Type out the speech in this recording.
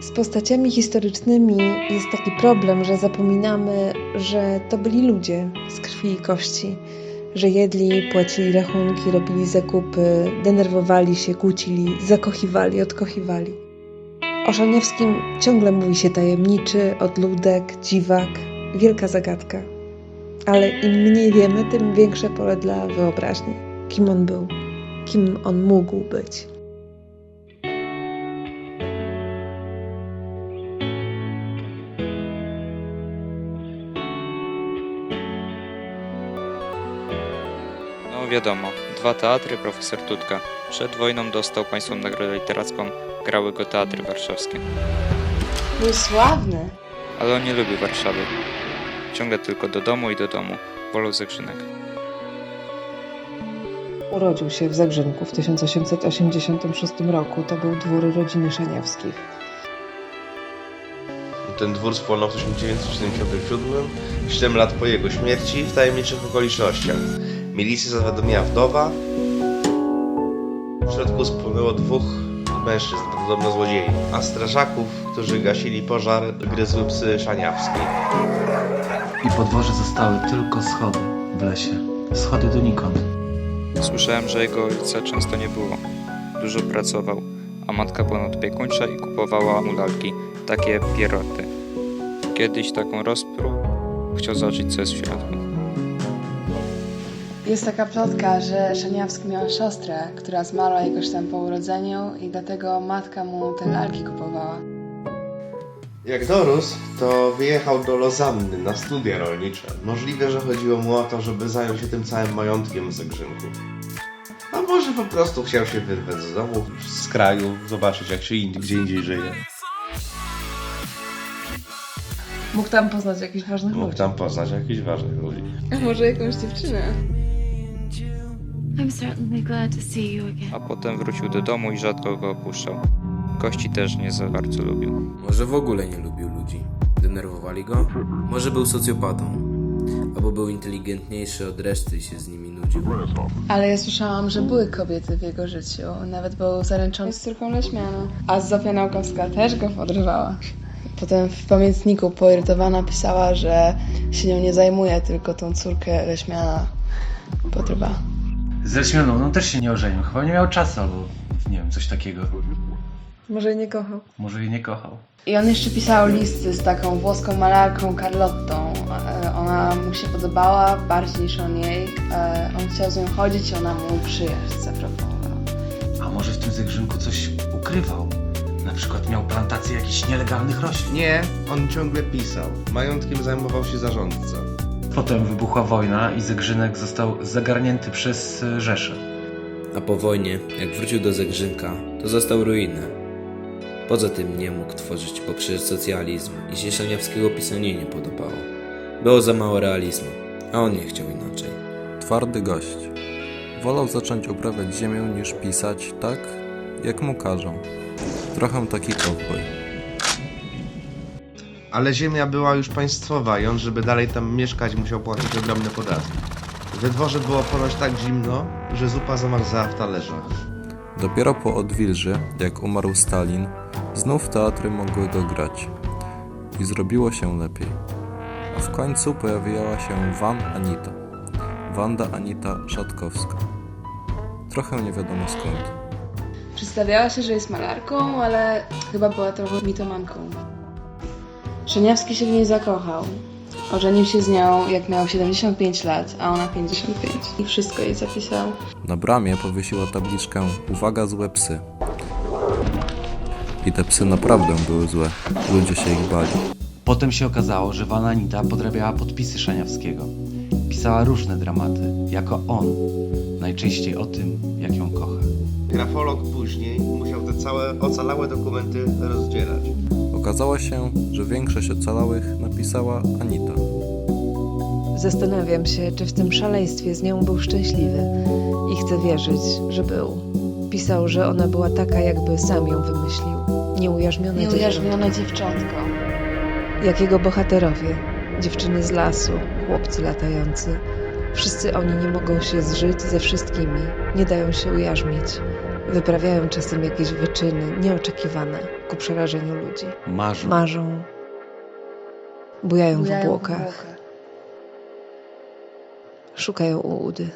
Z postaciami historycznymi jest taki problem, że zapominamy, że to byli ludzie z krwi i kości, że jedli, płacili rachunki, robili zakupy, denerwowali się, kłócili, zakochiwali, odkochiwali. O Szaniewskim ciągle mówi się tajemniczy, odludek, dziwak, wielka zagadka. Ale im mniej wiemy, tym większe pole dla wyobraźni. Kim on był, kim on mógł być. Wiadomo, dwa teatry, profesor Tutka. Przed wojną dostał państwową nagrodę literacką, grały go teatry warszawskie. Był sławny. Ale on nie lubił Warszawy. Ciągle tylko do domu i do domu. Wolał Zagrzynek. Urodził się w Zagrzynku w 1886 roku. To był dwór rodziny Szaniawskich. Ten dwór spłonął w 1977, 7 lat po jego śmierci, w tajemniczych okolicznościach. Milicję zawiadomiła wdowa. W środku spłonęło dwóch mężczyzn, podobno złodziei, a strażaków, którzy gasili pożar, gryzły psy szaniawskie. I po dworze zostały tylko schody w lesie. Schody donikąd. Słyszałem, że jego ojca często nie było. Dużo pracował, a matka była nadopiekuńcza i kupowała mu lalki, takie pieroty. Kiedyś taką rozprół chciał zobaczyć, co jest w środku. Jest taka plotka, że Szaniawski miał siostrę, która zmarła jakoś tam po urodzeniu i dlatego matka mu te lalki kupowała. Jak dorósł, to wyjechał do Lozanny na studia rolnicze. Możliwe, że chodziło mu o to, żeby zająć się tym całym majątkiem w Zagrzynku. A może po prostu chciał się wyrwać z domu, z kraju, zobaczyć jak się indziej, gdzie indziej żyje. Mógł tam poznać jakichś ważnych Mógł ludzi. tam poznać jakichś ważnych ludzi. A może jakąś dziewczynę? I'm certainly glad to see you again. A potem wrócił do domu i rzadko go opuszczał. Gości też nie za bardzo lubił. Może w ogóle nie lubił ludzi. Denerwowali go? Może był socjopatą. Albo był inteligentniejszy od reszty i się z nimi nudził. Ale ja słyszałam, że były kobiety w jego życiu. Nawet był zaręczony z córką Leśmiana. A Zofia Naukowska też go podrywała. Potem w pamiętniku poirytowana pisała, że się nią nie zajmuje, tylko tą córkę Leśmiana podrywa. Z Leśmianą, no też się nie ożenił. Chyba nie miał czasu albo nie wiem, coś takiego. Może nie kochał. Może jej nie kochał. I on jeszcze pisał listy z taką włoską malarką Carlottą. E, Ona mu się podobała bardziej niż on jej. E, On chciał z nią chodzić, ona mu przyjaźń zaproponowała. A może w tym Zagrzynku coś ukrywał? Na przykład miał plantację jakichś nielegalnych roślin. Nie, on ciągle pisał. Majątkiem zajmował się zarządca. Potem wybuchła wojna i Zagrzynek został zagarnięty przez e, Rzeszę. A po wojnie, jak wrócił do Zegrzynka, to został ruinę. Poza tym nie mógł tworzyć poprzez socjalizm i się Szaniawskiego pisanie nie podobało. Było za mało realizmu, a on nie chciał inaczej. Twardy gość. Wolał zacząć uprawiać ziemię niż pisać tak, jak mu każą. Trochę taki kowboj. Ale ziemia była już państwowa i on, żeby dalej tam mieszkać, musiał płacić ogromne podatki. We dworze było ponoć tak zimno, że zupa zamarzała w talerzach. Dopiero po odwilży, jak umarł Stalin, znów teatry mogły go grać. I zrobiło się lepiej. A w końcu pojawiła się Van Anita. Wanda Anita Szatkowska. Trochę nie wiadomo skąd. Przedstawiała się, że jest malarką, ale chyba była trochę mitomanką. Szeniawski się w niej zakochał. Ożenił się z nią, jak miał 75 lat, a ona 55. I wszystko jej zapisał. Na bramie powiesiła tabliczkę Uwaga złe psy. I te psy naprawdę były złe. Ludzie się ich bali. Potem się okazało, że Wananita podrabiała podpisy Szaniawskiego. Pisała różne dramaty, jako on. Najczęściej o tym, jak ją kocha. Grafolog później musiał te całe ocalałe dokumenty rozdzielać. Okazało się, że większość ocalałych napisała Anita. Zastanawiam się, czy w tym szaleństwie z nią był szczęśliwy. I chcę wierzyć, że był. Pisał, że ona była taka, jakby sam ją wymyślił. Nieujarzmione. Nieujarzmione dziewczątko. Jak jego bohaterowie. Dziewczyny z lasu, chłopcy latający. Wszyscy oni nie mogą się zżyć ze wszystkimi, nie dają się ujarzmić. Wyprawiają czasem jakieś wyczyny nieoczekiwane ku przerażeniu ludzi. Marzą. Marzą, bujają w Bujają w obłokach, obłokach. szukają ułudy.